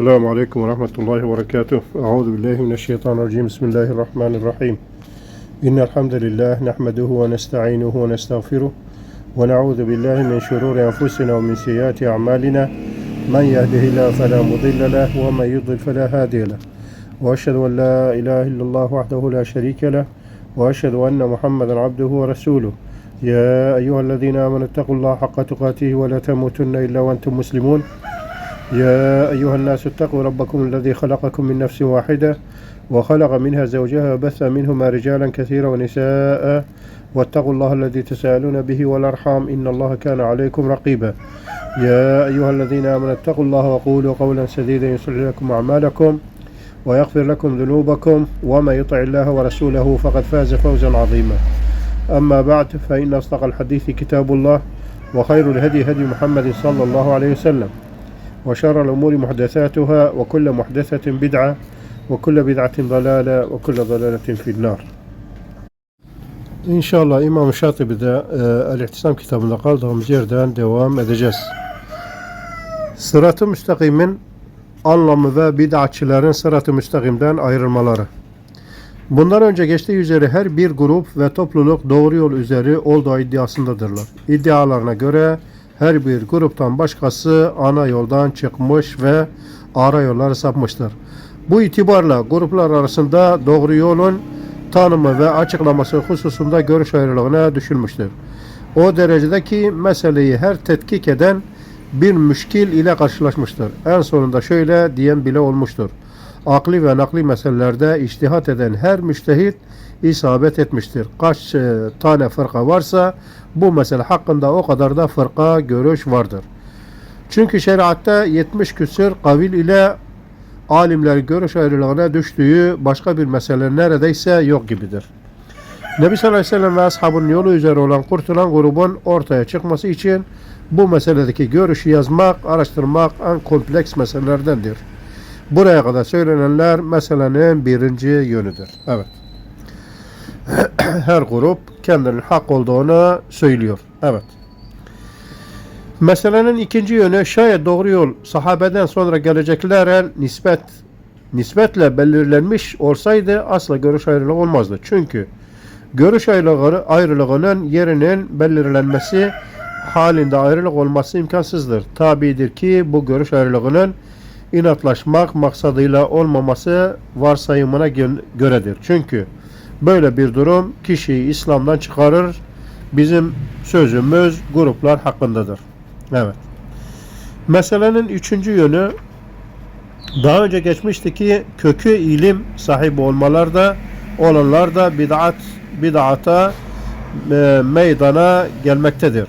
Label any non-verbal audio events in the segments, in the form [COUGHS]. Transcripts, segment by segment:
السلام عليكم ورحمة الله وبركاته. أعوذ بالله من الشيطان الرجيم. بسم الله الرحمن الرحيم. إن الحمد لله نحمده ونستعينه ونستغفره ونعوذ بالله من شرور أنفسنا ومن سيئات أعمالنا. من يهده الله فلا مضل له ومن يضلل فلا هادي له. وأشهد أن لا إله إلا الله وحده لا شريك له. وأشهد أن محمدا عبده ورسوله. يا أيها الذين آمنوا اتقوا الله حق تقاته ولا تموتن إلا وأنتم مسلمون. يا أيها الناس اتقوا ربكم الذي خلقكم من نفس واحدة وخلق منها زوجها وبث منهما رجالا كثيرا ونساء واتقوا الله الذي تساءلون به والأرحام إن الله كان عليكم رقيبا. يا أيها الذين آمنوا اتقوا الله وقولوا قولا سديدا يصلح لكم أعمالكم ويغفر لكم ذنوبكم وما يطع الله ورسوله فقد فاز فوزا عظيما. أما بعد فإن أصدق الحديث كتاب الله وخير الهدي هدي محمد صلى الله عليه وسلم. وشر الأمور محدثاتها وكل محدثة بدعة وكل بدعة ضلالة وكل ضلالة في النار İnşallah İmam Şatibi'de e, El-İhtisam kitabında kaldığımız yerden devam edeceğiz. Sırat-ı müstakimin anlamı ve bid'atçilerin sırat-ı müstakimden ayrılmaları. Bundan önce geçtiği üzere her bir grup ve topluluk doğru yol üzeri olduğu iddiasındadırlar. İddialarına göre her bir gruptan başkası ana yoldan çıkmış ve ara yolları sapmıştır. Bu itibarla gruplar arasında doğru yolun tanımı ve açıklaması hususunda görüş ayrılığına düşülmüştür. O derecede ki meseleyi her tetkik eden bir müşkil ile karşılaşmıştır. En sonunda şöyle diyen bile olmuştur. Akli ve nakli meselelerde iştihat eden her müştehit isabet etmiştir. Kaç e, tane fırka varsa bu mesele hakkında o kadar da fırka görüş vardır. Çünkü şeriatta 70 küsür kavil ile alimler görüş ayrılığına düştüğü başka bir mesele neredeyse yok gibidir. Nebi sallallahu aleyhi ve sellem ve ashabın yolu üzere olan kurtulan grubun ortaya çıkması için bu meseledeki görüşü yazmak, araştırmak en kompleks meselelerdendir. Buraya kadar söylenenler meselenin birinci yönüdür. Evet. [COUGHS] Her grup kendinin hak olduğunu söylüyor. Evet. Meselenin ikinci yönü şayet doğru yol sahabeden sonra geleceklere nispet nispetle belirlenmiş olsaydı asla görüş ayrılığı olmazdı. Çünkü görüş ayrılığı, ayrılığının yerinin belirlenmesi halinde ayrılık olması imkansızdır. Tabidir ki bu görüş ayrılığının inatlaşmak maksadıyla olmaması varsayımına göredir. Çünkü böyle bir durum kişiyi İslam'dan çıkarır. Bizim sözümüz gruplar hakkındadır. Evet. Meselenin üçüncü yönü daha önce geçmişti ki kökü ilim sahibi olmalar da olanlar da bid'at bid'ata e, meydana gelmektedir.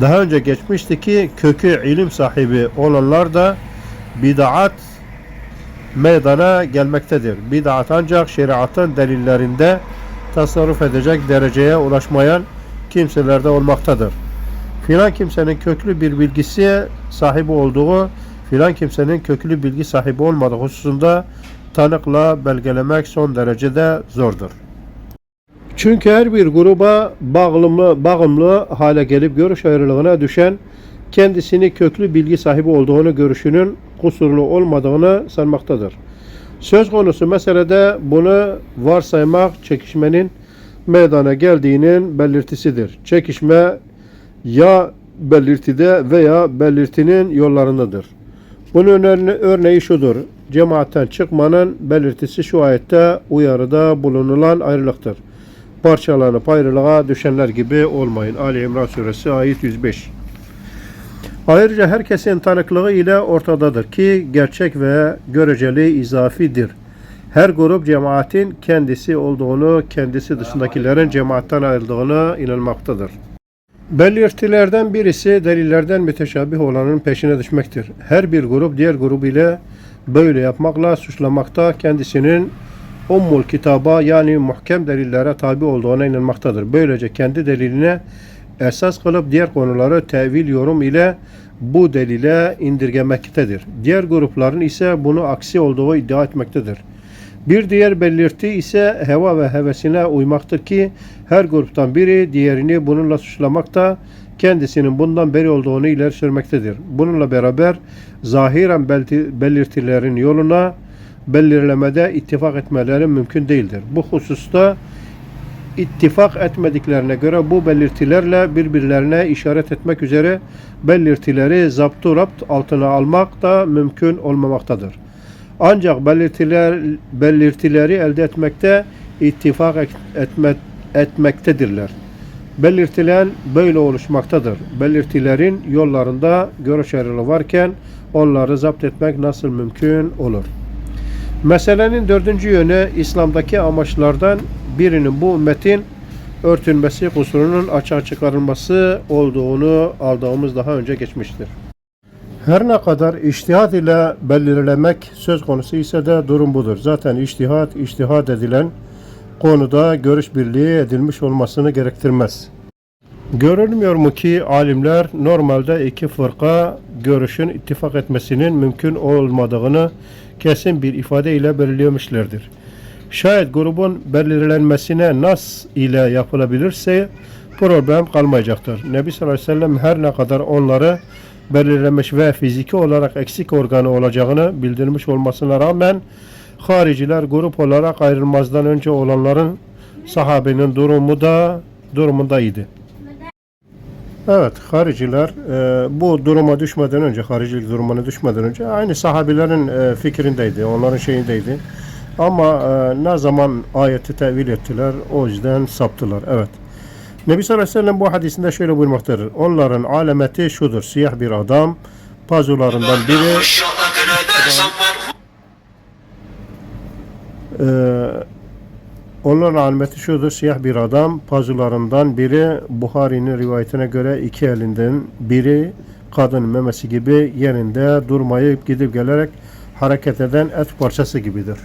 Daha önce geçmişti ki kökü ilim sahibi olanlar da bid'at meydana gelmektedir. Bid'at ancak şeriatın delillerinde tasarruf edecek dereceye ulaşmayan kimselerde olmaktadır. Filan kimsenin köklü bir bilgisi sahibi olduğu, filan kimsenin köklü bilgi sahibi olmadığı hususunda tanıkla belgelemek son derecede zordur. Çünkü her bir gruba bağımlı, bağımlı hale gelip görüş ayrılığına düşen kendisini köklü bilgi sahibi olduğunu görüşünün kusurlu olmadığını sanmaktadır. Söz konusu meselede bunu varsaymak çekişmenin meydana geldiğinin belirtisidir. Çekişme ya belirtide veya belirtinin yollarındadır. Bunun örneği şudur. Cemaatten çıkmanın belirtisi şu ayette uyarıda bulunulan ayrılıktır parçalanıp ayrılığa düşenler gibi olmayın. Ali İmran Suresi ayet 105. Ayrıca herkesin tanıklığı ile ortadadır ki gerçek ve göreceli izafidir. Her grup cemaatin kendisi olduğunu, kendisi dışındakilerin cemaatten ayrıldığını inanmaktadır. Belirtilerden birisi delillerden müteşabih olanın peşine düşmektir. Her bir grup diğer grubu ile böyle yapmakla suçlamakta kendisinin Ummul kitaba yani muhkem delillere tabi olduğuna inanmaktadır. Böylece kendi deliline esas kılıp diğer konuları tevil yorum ile bu delile indirgemektedir. Diğer grupların ise bunu aksi olduğu iddia etmektedir. Bir diğer belirti ise heva ve hevesine uymaktır ki Her gruptan biri diğerini bununla suçlamakta, kendisinin bundan beri olduğunu ileri sürmektedir. Bununla beraber zahiren belirtilerin yoluna belirlemede ittifak etmeleri mümkün değildir. Bu hususta ittifak etmediklerine göre bu belirtilerle birbirlerine işaret etmek üzere belirtileri zaptu rapt altına almak da mümkün olmamaktadır. Ancak belirtiler belirtileri elde etmekte ittifak et- etme, etmektedirler. Belirtilen böyle oluşmaktadır. Belirtilerin yollarında görüş ayrılığı varken onları zapt etmek nasıl mümkün olur? Meselenin dördüncü yönü İslam'daki amaçlardan birinin bu ümmetin örtülmesi, kusurunun açığa çıkarılması olduğunu aldığımız daha önce geçmiştir. Her ne kadar iştihad ile belirlemek söz konusu ise de durum budur. Zaten iştihad, iştihad edilen konuda görüş birliği edilmiş olmasını gerektirmez. Görülmüyor mu ki alimler normalde iki fırka görüşün ittifak etmesinin mümkün olmadığını kesin bir ifade ile belirlemişlerdir. Şayet grubun belirlenmesine nas ile yapılabilirse problem kalmayacaktır. Nebi sallallahu aleyhi ve sellem her ne kadar onları belirlemiş ve fiziki olarak eksik organı olacağını bildirmiş olmasına rağmen hariciler grup olarak ayrılmazdan önce olanların sahabenin durumu da durumundaydı. Evet, hariciler e, bu duruma düşmeden önce, haricilik durumuna düşmeden önce aynı sahabilerin e, fikrindeydi, onların şeyindeydi. Ama e, ne zaman ayeti tevil ettiler, o yüzden saptılar. Evet. Nebi sallallahu aleyhi ve sellem bu hadisinde şöyle buyurmaktadır. Onların alameti şudur, siyah bir adam, pazularından biri Ee, onların alameti şudur. Siyah bir adam pazularından biri Buhari'nin rivayetine göre iki elinden biri kadın memesi gibi yerinde durmayıp gidip gelerek hareket eden et parçası gibidir.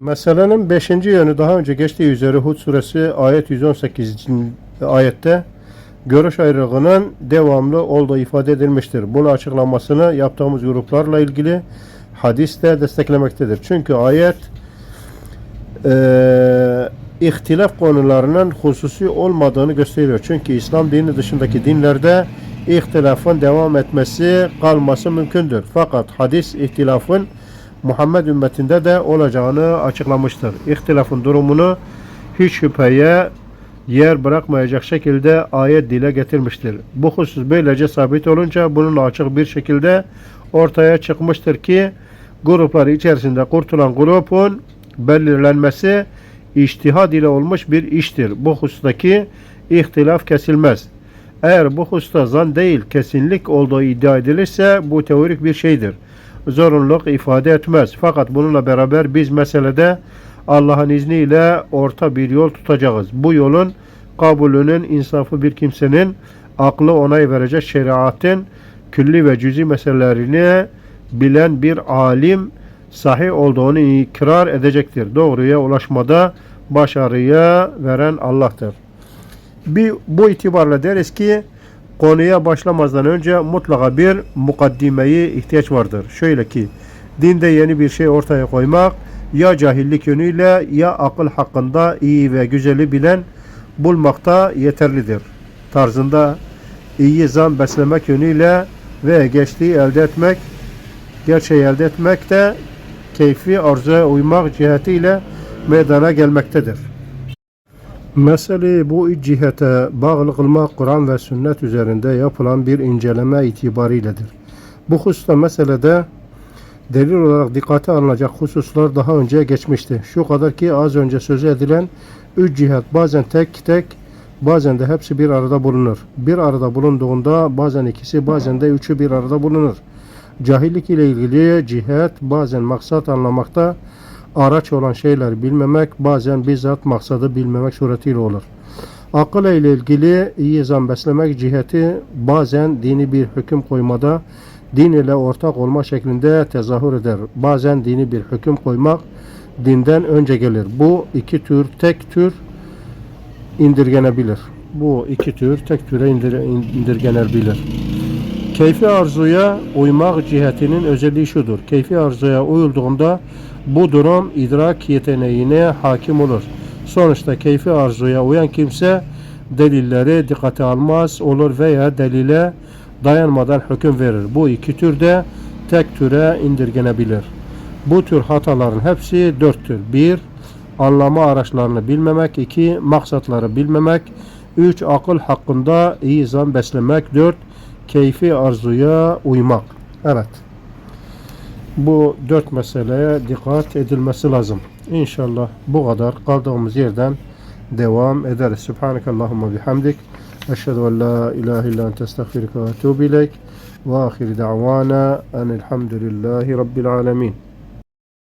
Meselenin beşinci yönü daha önce geçtiği üzere Hud suresi ayet 118. ayette görüş ayrılığının devamlı olduğu ifade edilmiştir. Bunu açıklamasını yaptığımız gruplarla ilgili hadis de desteklemektedir. Çünkü ayet eee ihtilaf konularının hususi olmadığını gösteriyor. Çünkü İslam dini dışındaki dinlerde ihtilafın devam etmesi, kalması mümkündür. Fakat hadis ihtilafın Muhammed ümmetinde de olacağını açıklamıştır. İhtilafın durumunu hiç şüpheye yer bırakmayacak şekilde ayet dile getirmiştir. Bu husus böylece sabit olunca bunun açık bir şekilde ortaya çıkmıştır ki gruplar içerisinde kurtulan grubun belirlenmesi iştihad ile olmuş bir iştir. Bu hustaki ihtilaf kesilmez. Eğer bu husta zan değil kesinlik olduğu iddia edilirse bu teorik bir şeydir. Zorunluluk ifade etmez. Fakat bununla beraber biz meselede Allah'ın izniyle orta bir yol tutacağız. Bu yolun kabulünün insafı bir kimsenin aklı onay verecek şeriatın külli ve cüzi meselelerini bilen bir alim sahih olduğunu ikrar edecektir. Doğruya ulaşmada başarıya veren Allah'tır. Bir, bu itibarla deriz ki konuya başlamazdan önce mutlaka bir mukaddimeyi ihtiyaç vardır. Şöyle ki dinde yeni bir şey ortaya koymak ya cahillik yönüyle ya akıl hakkında iyi ve güzeli bilen bulmakta yeterlidir. Tarzında iyi zan beslemek yönüyle ve geçtiği elde etmek, gerçeği elde etmek de keyfi arzuya uymak cihetiyle meydana gelmektedir. Meseleyi bu üç cihete bağlı kılmak Kur'an ve sünnet üzerinde yapılan bir inceleme itibariyledir. Bu hususta meselede delil olarak dikkate alınacak hususlar daha önce geçmişti. Şu kadar ki az önce sözü edilen üç cihet bazen tek tek bazen de hepsi bir arada bulunur. Bir arada bulunduğunda bazen ikisi bazen de üçü bir arada bulunur. Cahillik ile ilgili cihet bazen maksat anlamakta araç olan şeyler bilmemek bazen bizzat maksadı bilmemek suretiyle olur. Akıl ile ilgili iyi zan beslemek ciheti bazen dini bir hüküm koymada din ile ortak olma şeklinde tezahür eder. Bazen dini bir hüküm koymak dinden önce gelir. Bu iki tür tek tür indirgenebilir. Bu iki tür tek türe indir, indirgenebilir. Keyfi arzuya uymak cihetinin özelliği şudur. Keyfi arzuya uyulduğunda bu durum idrak yeteneğine hakim olur. Sonuçta keyfi arzuya uyan kimse delilleri dikkate almaz olur veya delile dayanmadan hüküm verir. Bu iki türde tek türe indirgenebilir. Bu tür hataların hepsi dörttür. 1. Anlama araçlarını bilmemek. 2. Maksatları bilmemek. 3. Akıl hakkında iyi zan beslemek. 4. Keyfi arzuya uymak. Evet. Bu dört meseleye dikkat edilmesi lazım. İnşallah bu kadar kaldığımız yerden devam ederiz. Subhaneke Allahumma bihamdik. Eşhedü en la ilahe illa ente estağfiruke ve etûbü ileyk. Ve ahir da'vana enelhamdülillahi rabbil alemin.